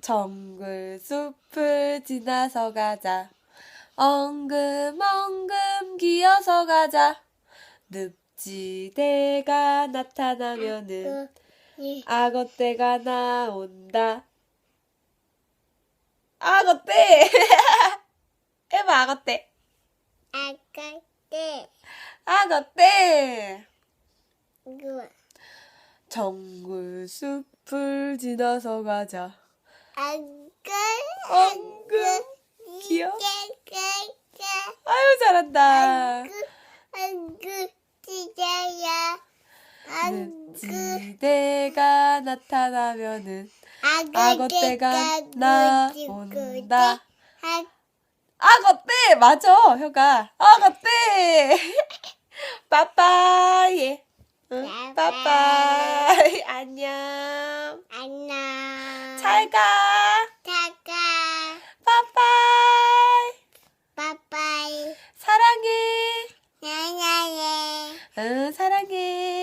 정글 숲을 지나서 가자. 엉금엉금 기어서 가자. 늪지대가 나타나면은 이 악어떼가 나온다. 악어떼! 해봐, 악어떼. 악어떼! 이거 정글 숲을 지나서 가자. 아까 엉금 귀여워. 아유, 잘한다. 진짜야 아그 늪지대가 나타나면은 악어떼가 나온다. 아 악어떼! 맞아, 효가. 악어떼! 빠빠이. 응, 빠빠이. 안녕. 안녕 잘 가. 타가 it.